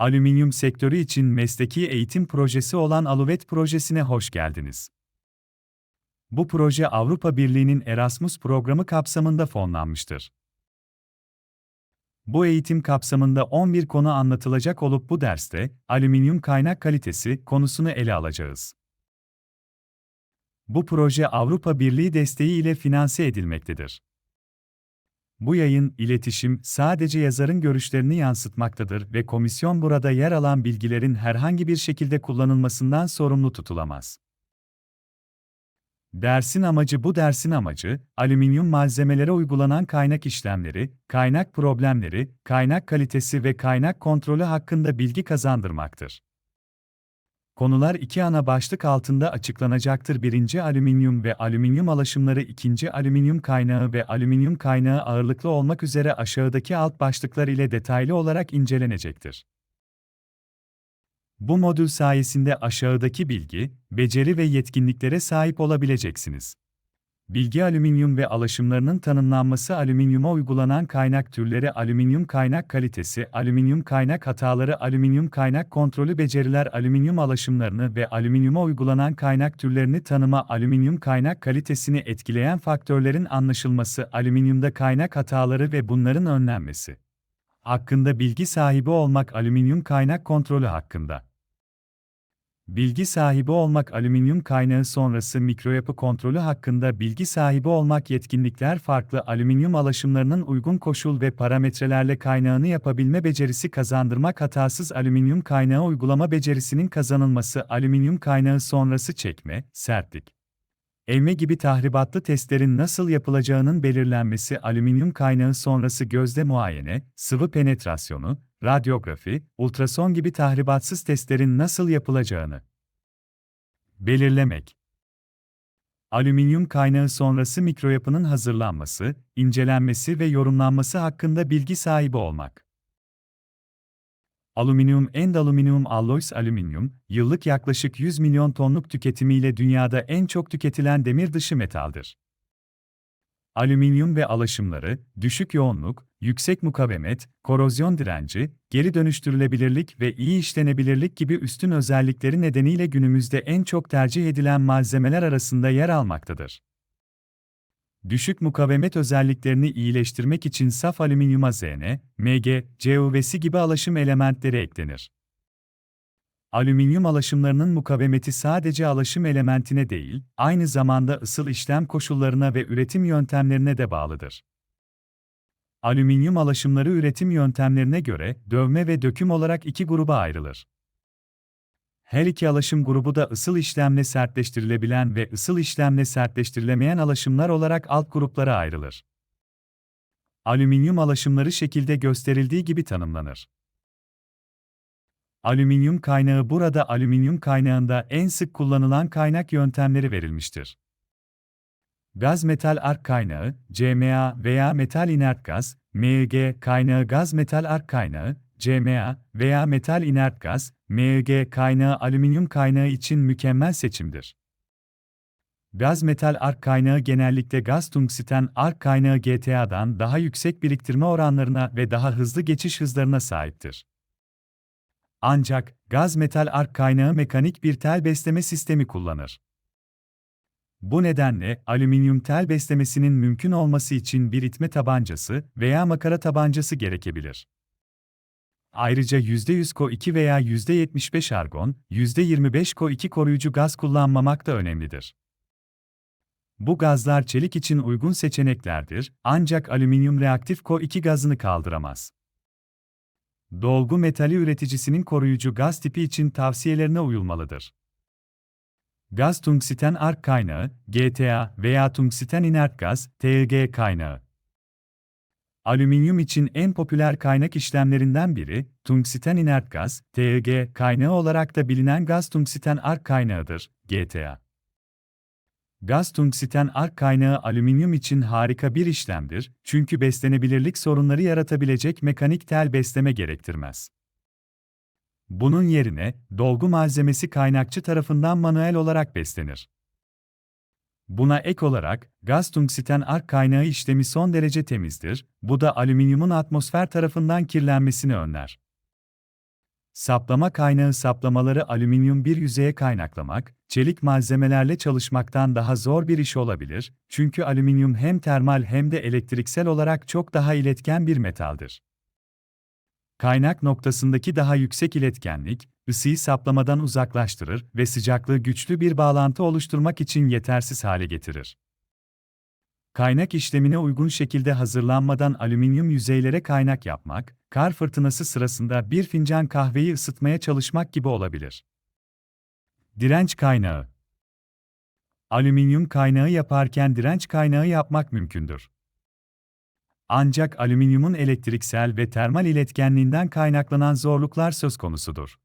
Alüminyum sektörü için mesleki eğitim projesi olan Aluvet projesine hoş geldiniz. Bu proje Avrupa Birliği'nin Erasmus programı kapsamında fonlanmıştır. Bu eğitim kapsamında 11 konu anlatılacak olup bu derste alüminyum kaynak kalitesi konusunu ele alacağız. Bu proje Avrupa Birliği desteği ile finanse edilmektedir. Bu yayın, iletişim, sadece yazarın görüşlerini yansıtmaktadır ve komisyon burada yer alan bilgilerin herhangi bir şekilde kullanılmasından sorumlu tutulamaz. Dersin amacı Bu dersin amacı, alüminyum malzemelere uygulanan kaynak işlemleri, kaynak problemleri, kaynak kalitesi ve kaynak kontrolü hakkında bilgi kazandırmaktır. Konular iki ana başlık altında açıklanacaktır. Birinci alüminyum ve alüminyum alaşımları, ikinci alüminyum kaynağı ve alüminyum kaynağı ağırlıklı olmak üzere aşağıdaki alt başlıklar ile detaylı olarak incelenecektir. Bu modül sayesinde aşağıdaki bilgi, beceri ve yetkinliklere sahip olabileceksiniz. Bilgi alüminyum ve alaşımlarının tanımlanması alüminyuma uygulanan kaynak türleri alüminyum kaynak kalitesi, alüminyum kaynak hataları, alüminyum kaynak kontrolü beceriler, alüminyum alaşımlarını ve alüminyuma uygulanan kaynak türlerini tanıma, alüminyum kaynak kalitesini etkileyen faktörlerin anlaşılması, alüminyumda kaynak hataları ve bunların önlenmesi. Hakkında bilgi sahibi olmak alüminyum kaynak kontrolü hakkında. Bilgi sahibi olmak alüminyum kaynağı sonrası mikroyapı kontrolü hakkında bilgi sahibi olmak yetkinlikler farklı alüminyum alaşımlarının uygun koşul ve parametrelerle kaynağını yapabilme becerisi kazandırmak hatasız alüminyum kaynağı uygulama becerisinin kazanılması alüminyum kaynağı sonrası çekme, sertlik, Evme gibi tahribatlı testlerin nasıl yapılacağının belirlenmesi alüminyum kaynağı sonrası gözde muayene, sıvı penetrasyonu, radyografi, ultrason gibi tahribatsız testlerin nasıl yapılacağını belirlemek. Alüminyum kaynağı sonrası mikroyapının hazırlanması, incelenmesi ve yorumlanması hakkında bilgi sahibi olmak. Alüminyum End Aluminium Alloys Alüminyum, yıllık yaklaşık 100 milyon tonluk tüketimiyle dünyada en çok tüketilen demir dışı metaldir. Alüminyum ve alaşımları, düşük yoğunluk, yüksek mukavemet, korozyon direnci, geri dönüştürülebilirlik ve iyi işlenebilirlik gibi üstün özellikleri nedeniyle günümüzde en çok tercih edilen malzemeler arasında yer almaktadır. Düşük mukavemet özelliklerini iyileştirmek için saf alüminyuma Zn, Mg, CuV'si gibi alaşım elementleri eklenir. Alüminyum alaşımlarının mukavemeti sadece alaşım elementine değil, aynı zamanda ısıl işlem koşullarına ve üretim yöntemlerine de bağlıdır. Alüminyum alaşımları üretim yöntemlerine göre dövme ve döküm olarak iki gruba ayrılır. Her iki alaşım grubu da ısıl işlemle sertleştirilebilen ve ısıl işlemle sertleştirilemeyen alaşımlar olarak alt gruplara ayrılır. Alüminyum alaşımları şekilde gösterildiği gibi tanımlanır. Alüminyum kaynağı burada alüminyum kaynağında en sık kullanılan kaynak yöntemleri verilmiştir. Gaz metal ark kaynağı, CMA veya metal inert gaz, MEG kaynağı gaz metal ark kaynağı, CMA veya metal inert gaz, MEG kaynağı alüminyum kaynağı için mükemmel seçimdir. Gaz metal ark kaynağı genellikle gaz tungsten ark kaynağı GTA'dan daha yüksek biriktirme oranlarına ve daha hızlı geçiş hızlarına sahiptir. Ancak gaz metal ark kaynağı mekanik bir tel besleme sistemi kullanır. Bu nedenle alüminyum tel beslemesinin mümkün olması için bir itme tabancası veya makara tabancası gerekebilir. Ayrıca %100 CO2 veya %75 argon, %25 CO2 koruyucu gaz kullanmamak da önemlidir. Bu gazlar çelik için uygun seçeneklerdir, ancak alüminyum reaktif CO2 gazını kaldıramaz. Dolgu metali üreticisinin koruyucu gaz tipi için tavsiyelerine uyulmalıdır. Gaz tungsten ark kaynağı, GTA veya tungsten inert gaz, TIG kaynağı. Alüminyum için en popüler kaynak işlemlerinden biri, tungsten inert gaz, TIG kaynağı olarak da bilinen gaz tungsten ark kaynağıdır, GTA. Gaz tungsten ark kaynağı alüminyum için harika bir işlemdir, çünkü beslenebilirlik sorunları yaratabilecek mekanik tel besleme gerektirmez. Bunun yerine, dolgu malzemesi kaynakçı tarafından manuel olarak beslenir. Buna ek olarak, gaz tungsten ark kaynağı işlemi son derece temizdir, bu da alüminyumun atmosfer tarafından kirlenmesini önler. Saplama kaynağı saplamaları alüminyum bir yüzeye kaynaklamak, çelik malzemelerle çalışmaktan daha zor bir iş olabilir, çünkü alüminyum hem termal hem de elektriksel olarak çok daha iletken bir metaldir. Kaynak noktasındaki daha yüksek iletkenlik, ısıyı saplamadan uzaklaştırır ve sıcaklığı güçlü bir bağlantı oluşturmak için yetersiz hale getirir. Kaynak işlemine uygun şekilde hazırlanmadan alüminyum yüzeylere kaynak yapmak, kar fırtınası sırasında bir fincan kahveyi ısıtmaya çalışmak gibi olabilir. Direnç kaynağı Alüminyum kaynağı yaparken direnç kaynağı yapmak mümkündür. Ancak alüminyumun elektriksel ve termal iletkenliğinden kaynaklanan zorluklar söz konusudur.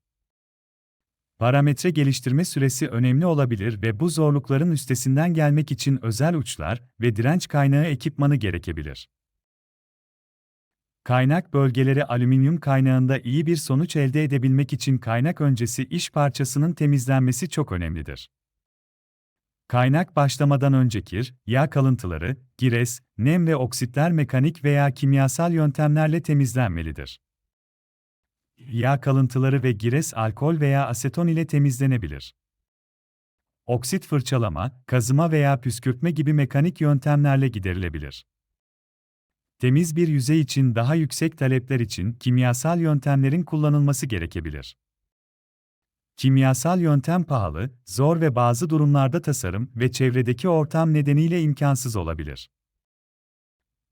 Parametre geliştirme süresi önemli olabilir ve bu zorlukların üstesinden gelmek için özel uçlar ve direnç kaynağı ekipmanı gerekebilir. Kaynak bölgeleri alüminyum kaynağında iyi bir sonuç elde edebilmek için kaynak öncesi iş parçasının temizlenmesi çok önemlidir. Kaynak başlamadan önce kir, yağ kalıntıları, gires, nem ve oksitler mekanik veya kimyasal yöntemlerle temizlenmelidir. Yağ kalıntıları ve gires alkol veya aseton ile temizlenebilir. Oksit fırçalama, kazıma veya püskürtme gibi mekanik yöntemlerle giderilebilir. Temiz bir yüzey için daha yüksek talepler için kimyasal yöntemlerin kullanılması gerekebilir. Kimyasal yöntem pahalı, zor ve bazı durumlarda tasarım ve çevredeki ortam nedeniyle imkansız olabilir.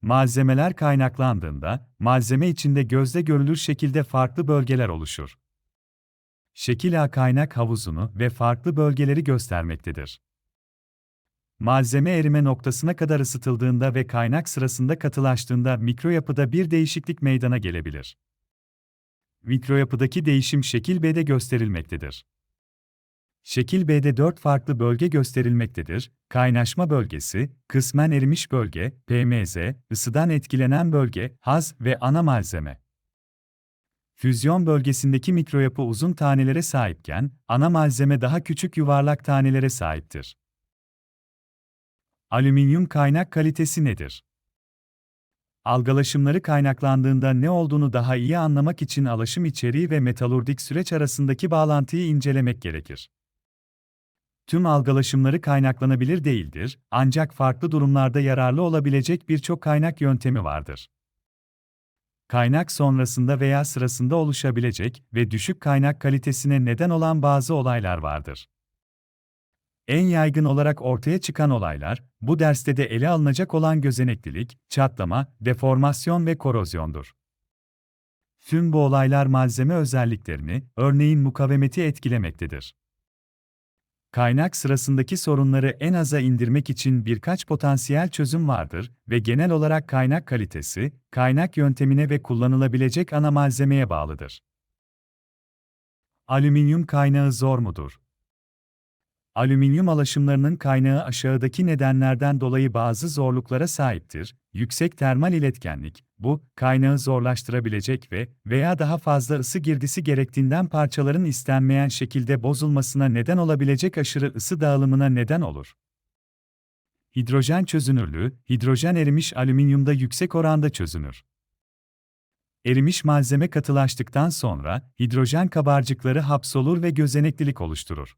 Malzemeler kaynaklandığında, malzeme içinde gözle görülür şekilde farklı bölgeler oluşur. Şekil A kaynak havuzunu ve farklı bölgeleri göstermektedir. Malzeme erime noktasına kadar ısıtıldığında ve kaynak sırasında katılaştığında mikroyapıda bir değişiklik meydana gelebilir. Mikroyapıdaki değişim şekil B'de gösterilmektedir. Şekil B'de dört farklı bölge gösterilmektedir. Kaynaşma bölgesi, kısmen erimiş bölge, PMZ, ısıdan etkilenen bölge, haz ve ana malzeme. Füzyon bölgesindeki mikroyapı uzun tanelere sahipken, ana malzeme daha küçük yuvarlak tanelere sahiptir. Alüminyum kaynak kalitesi nedir? Algalaşımları kaynaklandığında ne olduğunu daha iyi anlamak için alaşım içeriği ve metalurdik süreç arasındaki bağlantıyı incelemek gerekir. Tüm algalaşımları kaynaklanabilir değildir, ancak farklı durumlarda yararlı olabilecek birçok kaynak yöntemi vardır. Kaynak sonrasında veya sırasında oluşabilecek ve düşük kaynak kalitesine neden olan bazı olaylar vardır. En yaygın olarak ortaya çıkan olaylar, bu derste de ele alınacak olan gözeneklilik, çatlama, deformasyon ve korozyondur. Tüm bu olaylar malzeme özelliklerini, örneğin mukavemeti etkilemektedir. Kaynak sırasındaki sorunları en aza indirmek için birkaç potansiyel çözüm vardır ve genel olarak kaynak kalitesi, kaynak yöntemine ve kullanılabilecek ana malzemeye bağlıdır. Alüminyum kaynağı zor mudur? Alüminyum alaşımlarının kaynağı aşağıdaki nedenlerden dolayı bazı zorluklara sahiptir. Yüksek termal iletkenlik, bu, kaynağı zorlaştırabilecek ve veya daha fazla ısı girdisi gerektiğinden parçaların istenmeyen şekilde bozulmasına neden olabilecek aşırı ısı dağılımına neden olur. Hidrojen çözünürlüğü, hidrojen erimiş alüminyumda yüksek oranda çözünür. Erimiş malzeme katılaştıktan sonra, hidrojen kabarcıkları hapsolur ve gözeneklilik oluşturur.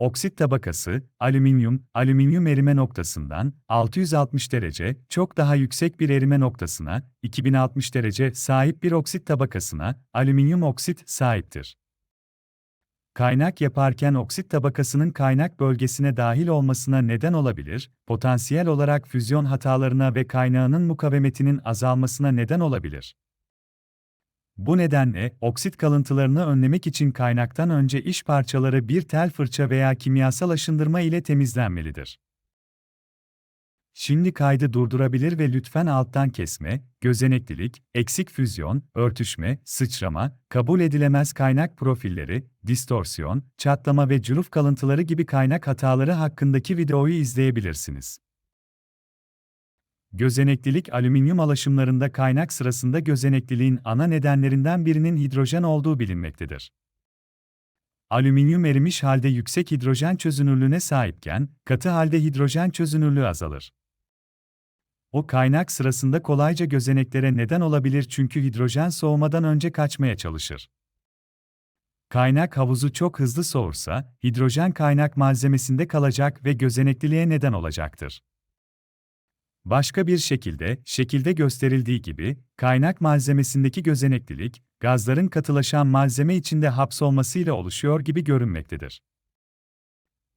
Oksit tabakası, alüminyum, alüminyum erime noktasından 660 derece çok daha yüksek bir erime noktasına, 2060 derece sahip bir oksit tabakasına, alüminyum oksit sahiptir. Kaynak yaparken oksit tabakasının kaynak bölgesine dahil olmasına neden olabilir, potansiyel olarak füzyon hatalarına ve kaynağının mukavemetinin azalmasına neden olabilir. Bu nedenle, oksit kalıntılarını önlemek için kaynaktan önce iş parçaları bir tel fırça veya kimyasal aşındırma ile temizlenmelidir. Şimdi kaydı durdurabilir ve lütfen alttan kesme, gözeneklilik, eksik füzyon, örtüşme, sıçrama, kabul edilemez kaynak profilleri, distorsiyon, çatlama ve cüruf kalıntıları gibi kaynak hataları hakkındaki videoyu izleyebilirsiniz. Gözeneklilik alüminyum alaşımlarında kaynak sırasında gözenekliliğin ana nedenlerinden birinin hidrojen olduğu bilinmektedir. Alüminyum erimiş halde yüksek hidrojen çözünürlüğüne sahipken, katı halde hidrojen çözünürlüğü azalır. O kaynak sırasında kolayca gözeneklere neden olabilir çünkü hidrojen soğumadan önce kaçmaya çalışır. Kaynak havuzu çok hızlı soğursa, hidrojen kaynak malzemesinde kalacak ve gözenekliliğe neden olacaktır. Başka bir şekilde, şekilde gösterildiği gibi, kaynak malzemesindeki gözeneklilik, gazların katılaşan malzeme içinde hapsolmasıyla oluşuyor gibi görünmektedir.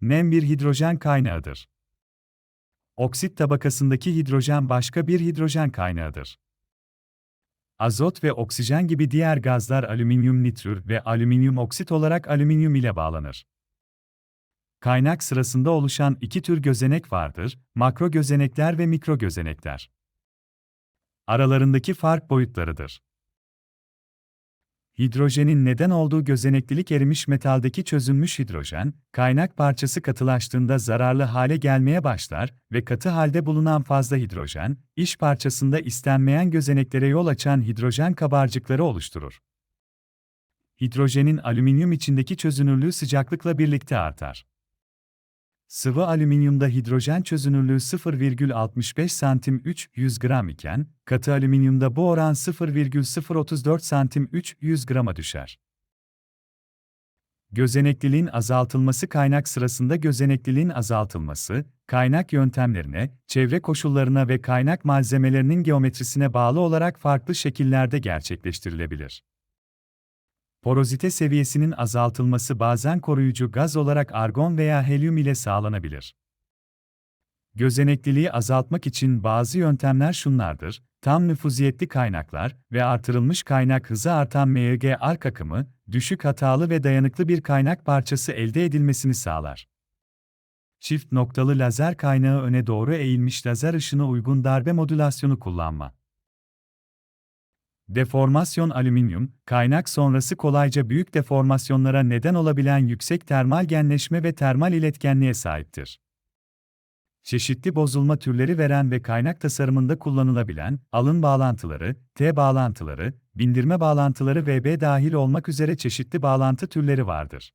Nem bir hidrojen kaynağıdır. Oksit tabakasındaki hidrojen başka bir hidrojen kaynağıdır. Azot ve oksijen gibi diğer gazlar alüminyum nitrür ve alüminyum oksit olarak alüminyum ile bağlanır. Kaynak sırasında oluşan iki tür gözenek vardır, makro gözenekler ve mikro gözenekler. Aralarındaki fark boyutlarıdır. Hidrojenin neden olduğu gözeneklilik erimiş metaldeki çözünmüş hidrojen, kaynak parçası katılaştığında zararlı hale gelmeye başlar ve katı halde bulunan fazla hidrojen, iş parçasında istenmeyen gözeneklere yol açan hidrojen kabarcıkları oluşturur. Hidrojenin alüminyum içindeki çözünürlüğü sıcaklıkla birlikte artar. Sıvı alüminyumda hidrojen çözünürlüğü 0,65 santim 3 100 gram iken, katı alüminyumda bu oran 0,034 santim 3 100 grama düşer. Gözenekliliğin azaltılması kaynak sırasında gözenekliliğin azaltılması, kaynak yöntemlerine, çevre koşullarına ve kaynak malzemelerinin geometrisine bağlı olarak farklı şekillerde gerçekleştirilebilir. Porozite seviyesinin azaltılması bazen koruyucu gaz olarak argon veya helyum ile sağlanabilir. Gözenekliliği azaltmak için bazı yöntemler şunlardır: tam nüfuziyetli kaynaklar ve artırılmış kaynak hızı artan MYG ark akımı, düşük hatalı ve dayanıklı bir kaynak parçası elde edilmesini sağlar. Çift noktalı lazer kaynağı öne doğru eğilmiş lazer ışını uygun darbe modülasyonu kullanma. Deformasyon alüminyum, kaynak sonrası kolayca büyük deformasyonlara neden olabilen yüksek termal genleşme ve termal iletkenliğe sahiptir. Çeşitli bozulma türleri veren ve kaynak tasarımında kullanılabilen alın bağlantıları, T bağlantıları, bindirme bağlantıları VB dahil olmak üzere çeşitli bağlantı türleri vardır.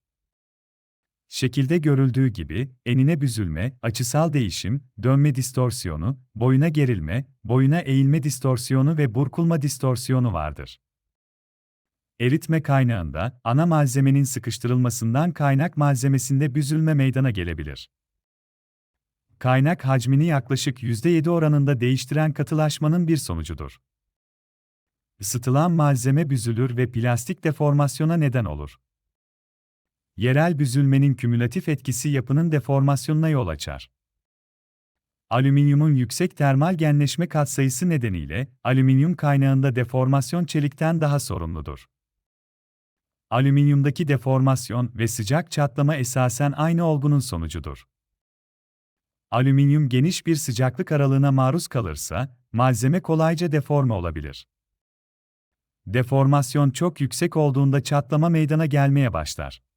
Şekilde görüldüğü gibi, enine büzülme, açısal değişim, dönme distorsiyonu, boyuna gerilme, boyuna eğilme distorsiyonu ve burkulma distorsiyonu vardır. Eritme kaynağında, ana malzemenin sıkıştırılmasından kaynak malzemesinde büzülme meydana gelebilir. Kaynak hacmini yaklaşık %7 oranında değiştiren katılaşmanın bir sonucudur. Isıtılan malzeme büzülür ve plastik deformasyona neden olur. Yerel büzülmenin kümülatif etkisi yapının deformasyonuna yol açar. Alüminyumun yüksek termal genleşme katsayısı nedeniyle alüminyum kaynağında deformasyon çelikten daha sorumludur. Alüminyumdaki deformasyon ve sıcak çatlama esasen aynı olgunun sonucudur. Alüminyum geniş bir sıcaklık aralığına maruz kalırsa, malzeme kolayca deforme olabilir. Deformasyon çok yüksek olduğunda çatlama meydana gelmeye başlar.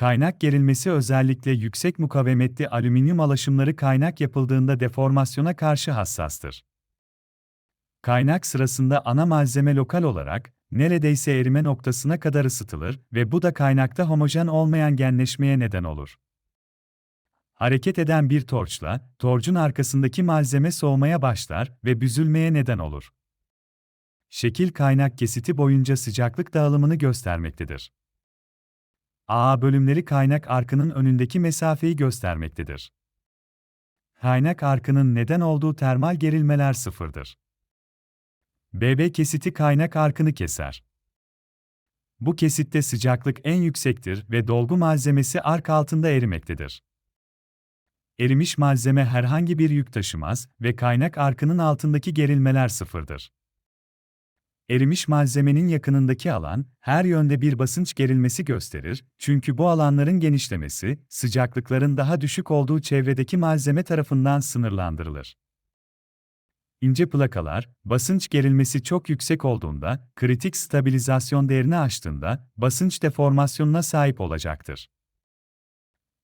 Kaynak gerilmesi özellikle yüksek mukavemetli alüminyum alaşımları kaynak yapıldığında deformasyona karşı hassastır. Kaynak sırasında ana malzeme lokal olarak, neredeyse erime noktasına kadar ısıtılır ve bu da kaynakta homojen olmayan genleşmeye neden olur. Hareket eden bir torçla, torcun arkasındaki malzeme soğumaya başlar ve büzülmeye neden olur. Şekil kaynak kesiti boyunca sıcaklık dağılımını göstermektedir. A bölümleri kaynak arkının önündeki mesafeyi göstermektedir. Kaynak arkının neden olduğu termal gerilmeler sıfırdır. BB kesiti kaynak arkını keser. Bu kesitte sıcaklık en yüksektir ve dolgu malzemesi ark altında erimektedir. Erimiş malzeme herhangi bir yük taşımaz ve kaynak arkının altındaki gerilmeler sıfırdır. Erimiş malzemenin yakınındaki alan, her yönde bir basınç gerilmesi gösterir, çünkü bu alanların genişlemesi, sıcaklıkların daha düşük olduğu çevredeki malzeme tarafından sınırlandırılır. İnce plakalar, basınç gerilmesi çok yüksek olduğunda, kritik stabilizasyon değerini aştığında, basınç deformasyonuna sahip olacaktır.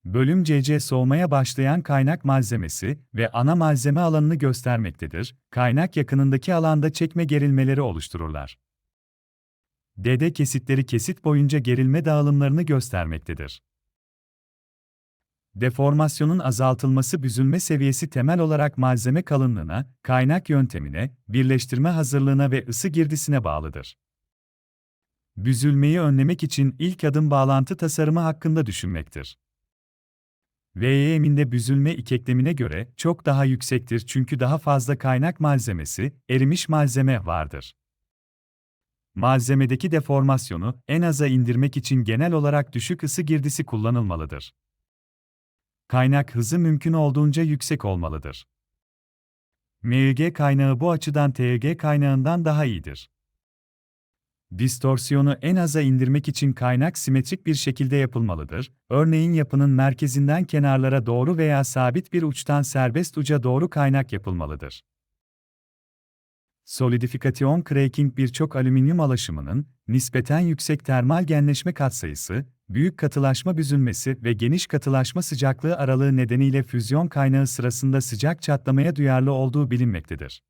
Bölüm CC soğumaya başlayan kaynak malzemesi ve ana malzeme alanını göstermektedir. Kaynak yakınındaki alanda çekme gerilmeleri oluştururlar. DD kesitleri kesit boyunca gerilme dağılımlarını göstermektedir. Deformasyonun azaltılması büzülme seviyesi temel olarak malzeme kalınlığına, kaynak yöntemine, birleştirme hazırlığına ve ısı girdisine bağlıdır. büzülmeyi önlemek için ilk adım bağlantı tasarımı hakkında düşünmektir. VYM'inde büzülme ikeklemine göre çok daha yüksektir çünkü daha fazla kaynak malzemesi, erimiş malzeme vardır. Malzemedeki deformasyonu en aza indirmek için genel olarak düşük ısı girdisi kullanılmalıdır. Kaynak hızı mümkün olduğunca yüksek olmalıdır. MEG kaynağı bu açıdan TEG kaynağından daha iyidir. Distorsiyonu en aza indirmek için kaynak simetrik bir şekilde yapılmalıdır. Örneğin yapının merkezinden kenarlara doğru veya sabit bir uçtan serbest uca doğru kaynak yapılmalıdır. Solidifikasyon cracking birçok alüminyum alaşımının nispeten yüksek termal genleşme katsayısı, büyük katılaşma büzülmesi ve geniş katılaşma sıcaklığı aralığı nedeniyle füzyon kaynağı sırasında sıcak çatlamaya duyarlı olduğu bilinmektedir.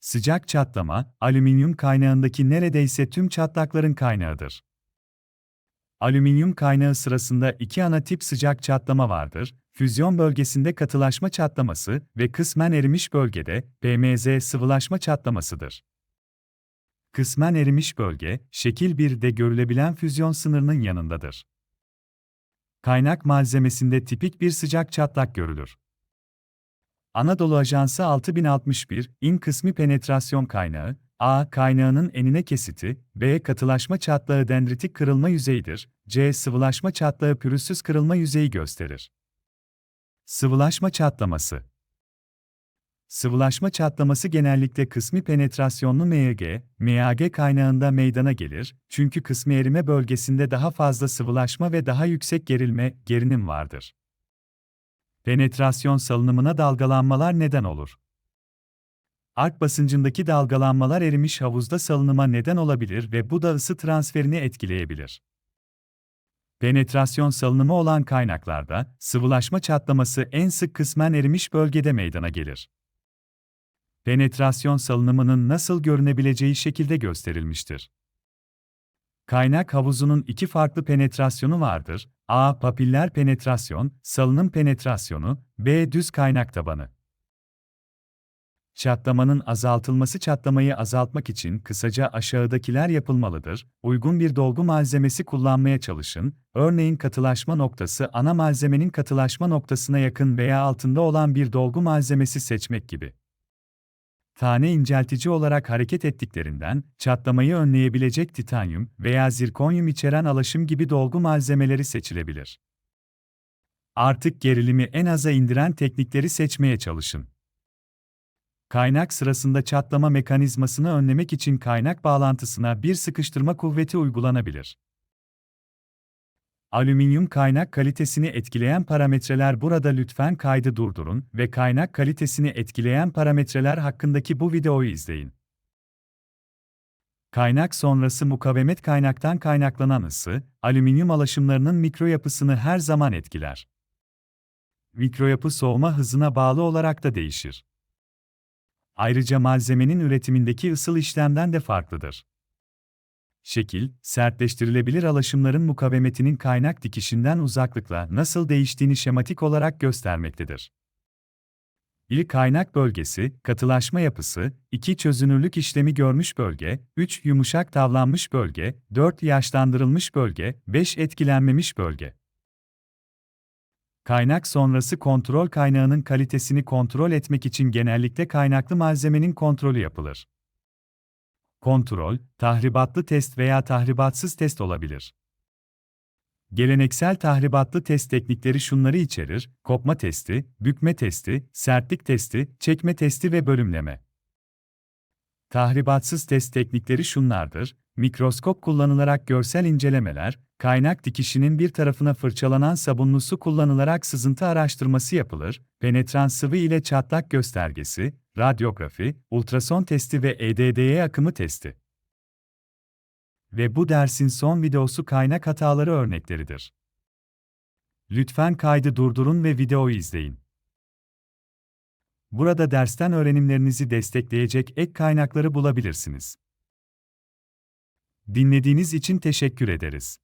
Sıcak çatlama, alüminyum kaynağındaki neredeyse tüm çatlakların kaynağıdır. Alüminyum kaynağı sırasında iki ana tip sıcak çatlama vardır, füzyon bölgesinde katılaşma çatlaması ve kısmen erimiş bölgede PMZ sıvılaşma çatlamasıdır. Kısmen erimiş bölge, şekil 1'de görülebilen füzyon sınırının yanındadır. Kaynak malzemesinde tipik bir sıcak çatlak görülür. Anadolu Ajansı 6061, in kısmi penetrasyon kaynağı, A. Kaynağının enine kesiti, B. Katılaşma çatlağı dendritik kırılma yüzeyidir, C. Sıvılaşma çatlağı pürüzsüz kırılma yüzeyi gösterir. Sıvılaşma çatlaması Sıvılaşma çatlaması genellikle kısmi penetrasyonlu MAG, MAG kaynağında meydana gelir, çünkü kısmi erime bölgesinde daha fazla sıvılaşma ve daha yüksek gerilme, gerinim vardır. Penetrasyon salınımına dalgalanmalar neden olur. Ark basıncındaki dalgalanmalar erimiş havuzda salınıma neden olabilir ve bu da ısı transferini etkileyebilir. Penetrasyon salınımı olan kaynaklarda, sıvılaşma çatlaması en sık kısmen erimiş bölgede meydana gelir. Penetrasyon salınımının nasıl görünebileceği şekilde gösterilmiştir. Kaynak havuzunun iki farklı penetrasyonu vardır. A. Papiller penetrasyon, salınım penetrasyonu, B. Düz kaynak tabanı. Çatlamanın azaltılması çatlamayı azaltmak için kısaca aşağıdakiler yapılmalıdır. Uygun bir dolgu malzemesi kullanmaya çalışın. Örneğin katılaşma noktası ana malzemenin katılaşma noktasına yakın veya altında olan bir dolgu malzemesi seçmek gibi. Tane inceltici olarak hareket ettiklerinden çatlamayı önleyebilecek titanyum veya zirkonyum içeren alaşım gibi dolgu malzemeleri seçilebilir. Artık gerilimi en aza indiren teknikleri seçmeye çalışın. Kaynak sırasında çatlama mekanizmasını önlemek için kaynak bağlantısına bir sıkıştırma kuvveti uygulanabilir. Alüminyum kaynak kalitesini etkileyen parametreler burada lütfen kaydı durdurun ve kaynak kalitesini etkileyen parametreler hakkındaki bu videoyu izleyin. Kaynak sonrası mukavemet kaynaktan kaynaklanan ısı, alüminyum alaşımlarının mikroyapısını her zaman etkiler. Mikroyapı soğuma hızına bağlı olarak da değişir. Ayrıca malzemenin üretimindeki ısıl işlemden de farklıdır. Şekil, sertleştirilebilir alaşımların mukavemetinin kaynak dikişinden uzaklıkla nasıl değiştiğini şematik olarak göstermektedir. İl kaynak bölgesi, katılaşma yapısı, 2 çözünürlük işlemi görmüş bölge, 3 yumuşak tavlanmış bölge, 4 yaşlandırılmış bölge, 5 etkilenmemiş bölge. Kaynak sonrası kontrol kaynağının kalitesini kontrol etmek için genellikle kaynaklı malzemenin kontrolü yapılır. Kontrol, tahribatlı test veya tahribatsız test olabilir. Geleneksel tahribatlı test teknikleri şunları içerir: kopma testi, bükme testi, sertlik testi, çekme testi ve bölümleme. Tahribatsız test teknikleri şunlardır: mikroskop kullanılarak görsel incelemeler, kaynak dikişinin bir tarafına fırçalanan sabunlu su kullanılarak sızıntı araştırması yapılır, penetran sıvı ile çatlak göstergesi, radyografi, ultrason testi ve EDDE akımı testi. Ve bu dersin son videosu kaynak hataları örnekleridir. Lütfen kaydı durdurun ve videoyu izleyin. Burada dersten öğrenimlerinizi destekleyecek ek kaynakları bulabilirsiniz. Dinlediğiniz için teşekkür ederiz.